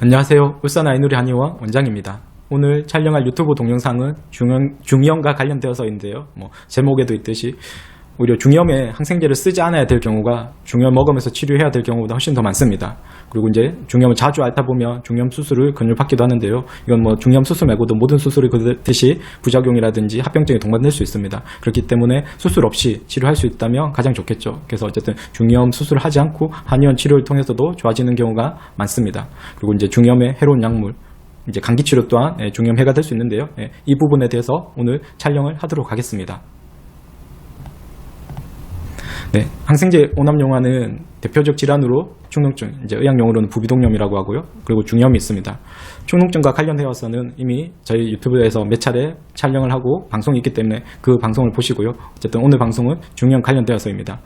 안녕하세요. 울산 아이누리 한의원 원장입니다. 오늘 촬영할 유튜브 동영상은 중염, 중염과 관련되어서인데요. 뭐 제목에도 있듯이 오히려 중염에 항생제를 쓰지 않아야 될 경우가 중염 먹으면서 치료해야 될 경우보다 훨씬 더 많습니다. 그리고 이제 중염을 자주 앓다 보면 중염 수술을 권유받기도 하는데요. 이건 뭐 중염 수술 말고도 모든 수술이 그렇듯이 부작용이라든지 합병증이 동반될 수 있습니다. 그렇기 때문에 수술 없이 치료할 수 있다면 가장 좋겠죠. 그래서 어쨌든 중염 수술을 하지 않고 한의원 치료를 통해서도 좋아지는 경우가 많습니다. 그리고 이제 중염의 해로운 약물 이제 감기 치료 또한 예, 중염 해가 될 수 있는데요. 예, 이 부분에 대해서 오늘 촬영을 하도록 하겠습니다. 네, 항생제 오남 용화는 대표적 질환으로 충농증, 이제 의학 용어로는 부비동염이라고 하고요. 그리고 중염이 있습니다. 충농증과 관련되어서는 이미 저희 유튜브에서 몇 차례 촬영을 하고 방송이 있기 때문에 그 방송을 보시고요. 어쨌든 오늘 방송은 중염 관련되어서입니다.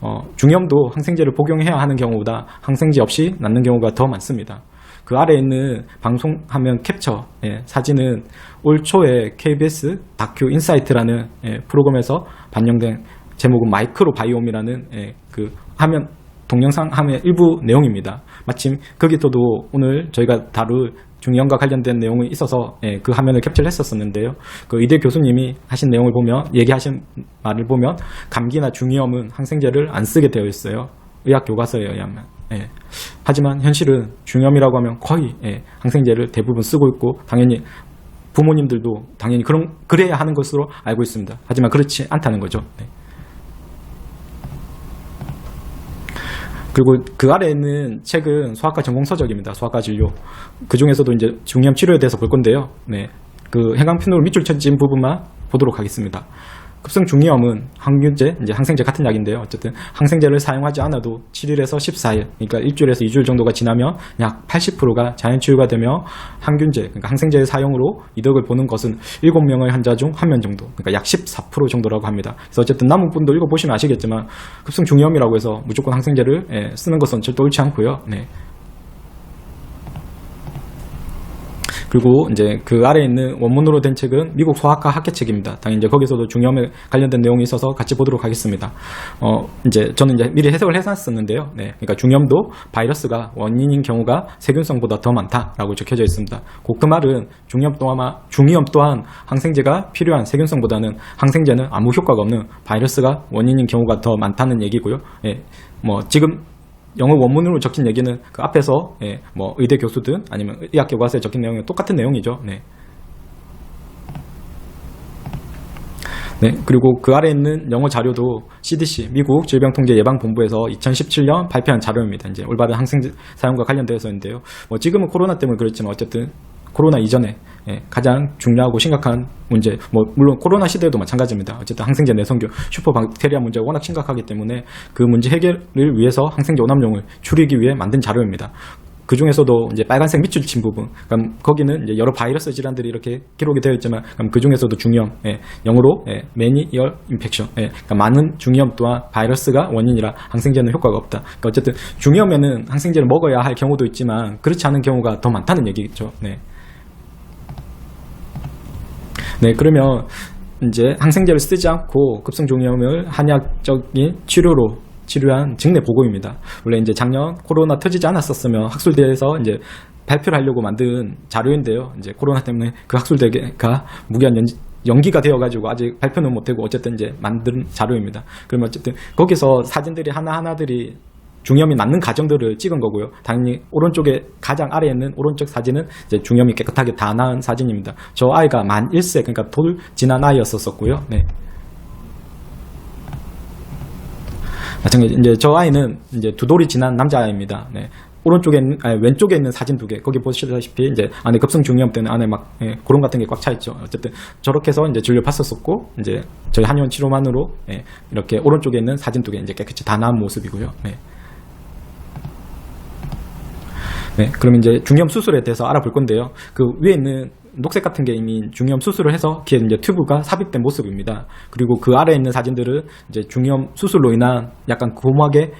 어, 중염도 항생제를 복용해야 하는 경우보다 항생제 없이 낫는 경우가 더 많습니다. 그 아래에 있는 방송 화면 캡처 예, 사진은 올 초에 KBS 다큐 인사이트라는 예, 프로그램에서 반영된 제목은 마이크로 바이옴이라는 예, 그 화면 동영상 화면 일부 내용입니다. 마침 거기서도 오늘 저희가 다룰 중염과 관련된 내용이 있어서 예, 그 화면을 캡처를 했었었는데요. 그 의대 교수님이 하신 내용을 보면 얘기하신 말을 보면 감기나 중염은 항생제를 안 쓰게 되어 있어요. 의학 교과서에 의하면. 예. 하지만 현실은 중염이라고 하면 거의 예, 항생제를 대부분 쓰고 있고 당연히 부모님들도 당연히 그런 그래야 하는 것으로 알고 있습니다. 하지만 그렇지 않다는 거죠. 네. 그리고 그 아래에 있는 책은 소아과 전공 서적입니다. 소아과 진료. 그 중에서도 이제 중염 치료에 대해서 볼 건데요. 네. 그 해강편으로 밑줄 쳐진 부분만 보도록 하겠습니다. 급성 중이염은 항균제, 이제 항생제 같은 약인데요. 어쨌든 항생제를 사용하지 않아도 7일에서 14일, 그러니까 일주일에서 2주일 정도가 지나면 약 80%가 자연 치유가 되며 항균제, 그러니까 항생제의 사용으로 이득을 보는 것은 7명의 환자 중 1명 정도, 그러니까 약 14% 정도라고 합니다. 그래서 어쨌든 남은 분도 읽어보시면 아시겠지만 급성 중이염이라고 해서 무조건 항생제를 예, 쓰는 것은 절대 옳지 않고요. 네. 그리고 이제 그 아래에 있는 원문으로 된 책은 미국 소아과 학회 책입니다. 당연히 이제 거기서도 중염에 관련된 내용이 있어서 같이 보도록 하겠습니다. 어, 이제 저는 이제 미리 해석을 해놨었는데요. 네. 그러니까 중염도 바이러스가 원인인 경우가 세균성보다 더 많다라고 적혀져 있습니다. 그 말은 중염 또한, 중이염 또한 항생제가 필요한 세균성보다는 항생제는 아무 효과가 없는 바이러스가 원인인 경우가 더 많다는 얘기고요. 예. 뭐 지금 영어 원문으로 적힌 얘기는 그 앞에서 예, 뭐 의대 교수든 아니면 의학 교과서에 적힌 내용이 똑같은 내용이죠. 네. 네, 그리고 그 아래 있는 영어 자료도 CDC, 미국 질병통제 예방본부에서 2017년 발표한 자료입니다. 이제 올바른 항생제 사용과 관련되어서인데요. 뭐 지금은 코로나 때문에 그렇지만 어쨌든 코로나 이전에 예, 가장 중요하고 심각한 문제, 뭐 물론 코로나 시대에도 마찬가지입니다. 어쨌든 항생제 내성균, 슈퍼박테리아 문제가 워낙 심각하기 때문에 그 문제 해결을 위해서 항생제 오남용을 줄이기 위해 만든 자료입니다. 그 중에서도 이제 빨간색 밑줄 친 부분, 그럼 거기는 이제 여러 바이러스 질환들이 이렇게 기록이 되어 있지만, 그럼 그 중에서도 중염, 예, 영어로 예, 매니얼 인펙션, 예, 그러니까 많은 중염 또한 바이러스가 원인이라 항생제는 효과가 없다. 그러니까 어쨌든 중염에는 항생제를 먹어야 할 경우도 있지만 그렇지 않은 경우가 더 많다는 얘기겠죠. 네. 네, 그러면 이제 항생제를 쓰지 않고 급성 중이염을 한약적인 치료로 치료한 증례 보고입니다. 원래 이제 작년 코로나 터지지 않았었으면 학술대에서 이제 발표를 하려고 만든 자료인데요. 이제 코로나 때문에 그 학술대가 무기한 연, 연기가 되어가지고 아직 발표는 못되고 어쨌든 이제 만든 자료입니다. 그러면 어쨌든 거기서 사진들이 하나하나들이 중염이 낫는 가정들을 찍은 거고요. 당연히 오른쪽에 가장 아래에 있는 오른쪽 사진은 이제 중염이 깨끗하게 다 나은 사진입니다. 저 아이가 만 1세, 그러니까 돌 지난 아이였었고요. 네. 마찬가지 이제 저 아이는 이제 두 돌이 지난 남자아이입니다. 네. 오른쪽에 있는, 아니, 왼쪽에 있는 사진 두 개, 거기 보시다시피 이제 안에 급성 중이염 때는 안에 막 예, 고름 같은 게 꽉 차 있죠. 어쨌든 저렇게 해서 이제 진료 받았었고 이제 저희 한의원 치료만으로 예, 이렇게 오른쪽에 있는 사진 두 개 이제 깨끗이 다 나은 모습이고요. 네. 네, 그럼 이제 중염 수술에 대해서 알아볼 건데요. 그 위에 있는 녹색 같은 게 이미 중염 수술을 해서 귀에 이제 튜브가 삽입된 모습입니다. 그리고 그 아래에 있는 사진들은 이제 중염 수술로 인한 약간 고막의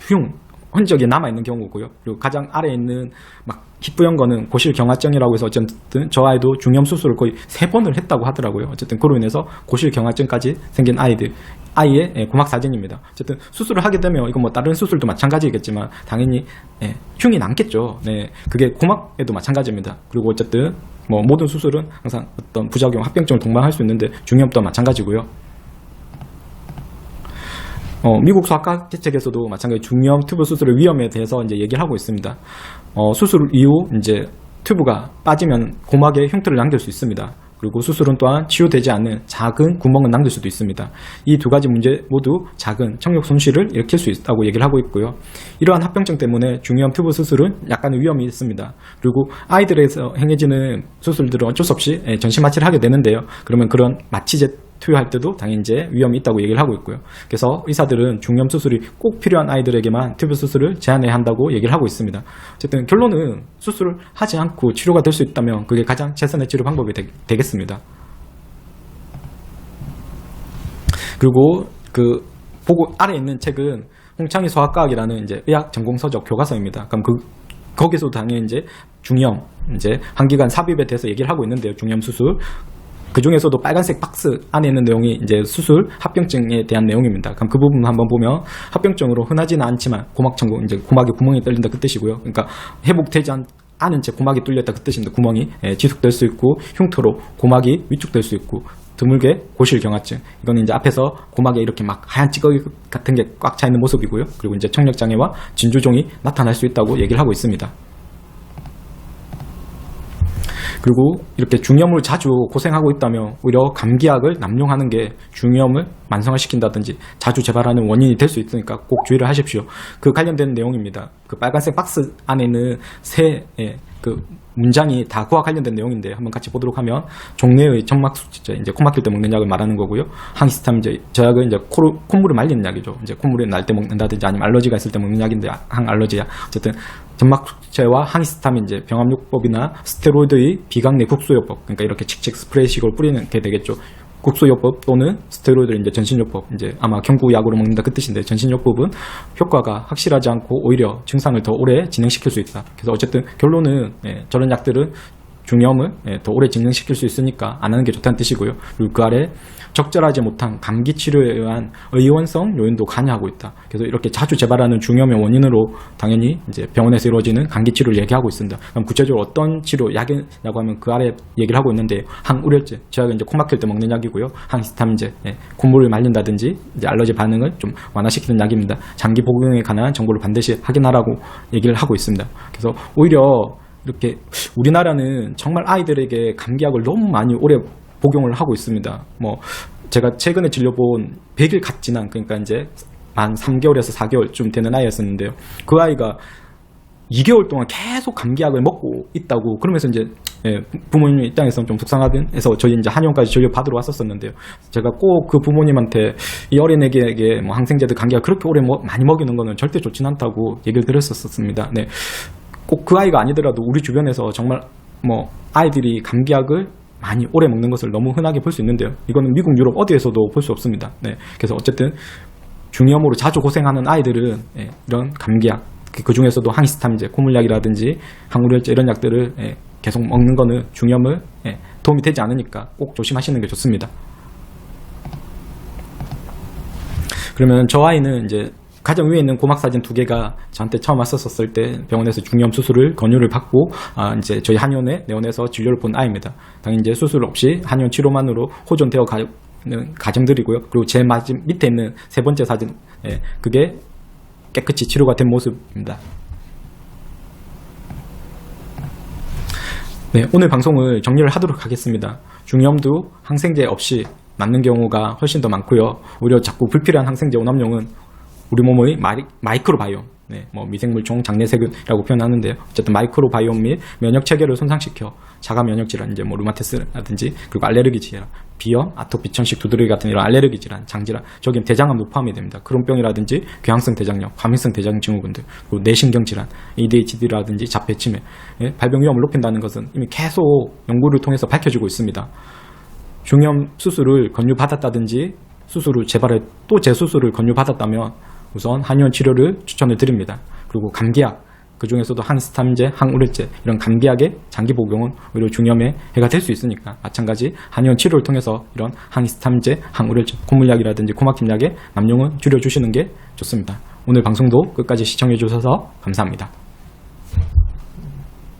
흉, 흔적이 남아 있는 경우고요. 그리고 가장 아래에 있는 막 희뿌연 거는 고실 경화증이라고 해서 어쨌든 저 아이도 중염 수술을 거의 세 번을 했다고 하더라고요. 어쨌든 그로 인해서 고실 경화증까지 생긴 아이들 아이의 예, 고막 사진입니다. 어쨌든 수술을 하게 되면 이건 뭐 다른 수술도 마찬가지겠지만 당연히 예, 흉이 남겠죠. 네, 그게 고막에도 마찬가지입니다. 그리고 어쨌든 뭐 모든 수술은 항상 어떤 부작용, 합병증을 동반할 수 있는데 중염도 마찬가지고요. 어, 미국 소아과 대책에서도 마찬가지 중염 튜브 수술의 위험에 대해서 이제 얘기를 하고 있습니다. 어, 수술 이후 이제 튜브가 빠지면 고막에 흉터를 남길 수 있습니다. 그리고 수술은 또한 치유되지 않는 작은 구멍을 남길 수도 있습니다. 이 두 가지 문제 모두 작은 청력 손실을 일으킬 수 있다고 얘기를 하고 있고요. 이러한 합병증 때문에 중요한 튜브 수술은 약간의 위험이 있습니다. 그리고 아이들에서 행해지는 수술들은 어쩔 수 없이 예, 전신 마취를 하게 되는데요. 그러면 그런 마취제 투여할 때도 당연히 이제 위험이 있다고 얘기를 하고 있고요. 그래서 의사들은 중염 수술이 꼭 필요한 아이들에게만 튜브 수술을 제한해야 한다고 얘기를 하고 있습니다. 어쨌든 결론은 수술을 하지 않고 치료가 될 수 있다면 그게 가장 최선의 치료 방법이 되, 되겠습니다. 그리고 그 보고 아래 있는 책은 홍창희 소아과학이라는 이제 의학 전공 서적 교과서입니다. 그럼 그 거기서도 당연히 이제 중염, 이제 한기관 삽입에 대해서 얘기를 하고 있는데요. 중염 수술. 그 중에서도 빨간색 박스 안에 있는 내용이 이제 수술 합병증에 대한 내용입니다. 그럼 그 부분 한번 보면 합병증으로 흔하지는 않지만 고막 천공 이제 고막에 구멍이 뚫린다 그 뜻이고요. 그러니까 회복되지 않, 않은 채 고막이 뚫렸다 그 뜻인데 구멍이 예, 지속될 수 있고 흉터로 고막이 위축될 수 있고 드물게 고실경화증 이거는 이제 앞에서 고막에 이렇게 막 하얀 찌꺼기 같은 게 꽉 차 있는 모습이고요. 그리고 이제 청력 장애와 진주종이 나타날 수 있다고 얘기를 하고 있습니다. 그리고 이렇게 중염을 자주 고생하고 있다면 오히려 감기약을 남용하는 게 중염을 만성화시킨다든지 자주 재발하는 원인이 될 수 있으니까 꼭 주의를 하십시오. 그 관련된 내용입니다. 그 빨간색 박스 안에 있는 새그 문장이 다 그와 관련된 내용인데 한번 같이 보도록 하면 종래의 점막 수치제 이제 코 막힐 때 먹는 약을 말하는 거고요. 항히스타민제 저 약은 이제 코를 콧물을 말리는 약이죠. 이제 콧물이 날 때 먹는다든지 아니면 알러지가 있을 때 먹는 약인데 항알러지약 어쨌든 점막 수치제와 항히스타민제 병합요법이나 스테로이드의 비강내 국소요법 그러니까 이렇게 칙칙 스프레이식으로 뿌리는 게 되겠죠. 국소요법 또는 스테로이드 이제 전신요법 이제 아마 경구약으로 먹는다 그 뜻인데 전신요법은 효과가 확실하지 않고 오히려 증상을 더 오래 진행시킬 수 있다. 그래서 어쨌든 결론은 예, 저런 약들은 중염을 예, 더 오래 진행시킬 수 있으니까 안 하는 게 좋다는 뜻이고요. 그리고 그 아래 적절하지 못한 감기 치료에 의한 의원성 요인도 관여하고 있다. 그래서 이렇게 자주 재발하는 중염의 원인으로 당연히 이제 병원에서 이루어지는 감기 치료를 얘기하고 있습니다. 그럼 구체적으로 어떤 치료 약이냐고 하면 그 아래 얘기를 하고 있는데 항우려제, 저 약은 이제 코 막힐 때 먹는 약이고요. 항히스타민제, 예, 콧물을 말린다든지 이제 알러지 반응을 좀 완화시키는 약입니다. 장기 복용에 관한 정보를 반드시 확인하라고 얘기를 하고 있습니다. 그래서 오히려 이렇게 우리나라는 정말 아이들에게 감기약을 너무 많이 오래 복용을 하고 있습니다. 뭐 제가 최근에 진료본 100일 갓 지난 그러니까 이제 만 3개월에서 4개월쯤 되는 아이였었는데요. 그 아이가 2개월 동안 계속 감기약을 먹고 있다고 그러면서 이제 예, 부모님 입장에서는 좀 속상하긴 해서 저희 이제 한의원까지 진료 받으러 왔었었는데요. 제가 꼭 그 부모님한테 이 어린애에게 뭐 항생제들 감기약 그렇게 오래 뭐 많이 먹이는 거는 절대 좋진 않다고 얘기를 드렸었습니다. 네. 꼭 그 아이가 아니더라도 우리 주변에서 정말 뭐 아이들이 감기약을 많이 오래 먹는 것을 너무 흔하게 볼 수 있는데요. 이거는 미국, 유럽 어디에서도 볼 수 없습니다. 네. 그래서 어쨌든 중염으로 자주 고생하는 아이들은 예, 이런 감기약, 그 중에서도 항히스타민제, 콧물약이라든지 항우려제 이런 약들을 예, 계속 먹는 거는 중염을 예, 도움이 되지 않으니까 꼭 조심하시는 게 좋습니다. 그러면 저 아이는 이제 가장 위에 있는 고막 사진 두 개가 저한테 처음 왔었을 때 병원에서 중염 수술을 권유를 받고 아 이제 저희 한의원에 내원해서 진료를 본 아이입니다. 당연히 이제 수술 없이 한의원 치료만으로 호전되어 가는 가정들이고요. 그리고 제 마지 밑에 있는 세 번째 사진, 예, 그게 깨끗이 치료가 된 모습입니다. 네, 오늘 방송을 정리를 하도록 하겠습니다. 중염도 항생제 없이 맞는 경우가 훨씬 더 많고요. 오히려 자꾸 불필요한 항생제 오남용은 우리 몸의 마이, 마이 크로바이옴, 네, 뭐 미생물종 장내세균이라고 표현하는데요. 어쨌든 마이크로바이옴 및 면역 체계를 손상시켜 자가 면역 질환, 이제 뭐 루마티스라든지 그리고 알레르기 질환, 비염, 아토피, 천식, 두드러기 같은 이런 알레르기 질환, 장질환, 저기 대장암도 포함이 됩니다. 크론병이라든지 귀향성 대장염, 과민성 대장 증후군들, 그리고 뇌신경 질환, ADHD라든지 자폐 치매, 예? 발병 위험을 높인다는 것은 이미 계속 연구를 통해서 밝혀지고 있습니다. 중염 수술을 권유받았다든지 수술 을 재발해 또 재수술을 권유받았다면 우선 한의원 치료를 추천을 드립니다. 그리고 감기약 그 중에서도 항히스타민제, 항우울제 이런 감기약의 장기 복용은 오히려 중염에 해가 될 수 있으니까 마찬가지 한의원 치료를 통해서 이런 항히스타민제, 항우울제, 콧물약이라든지 코막힘약의 남용은 줄여주시는 게 좋습니다. 오늘 방송도 끝까지 시청해 주셔서 감사합니다.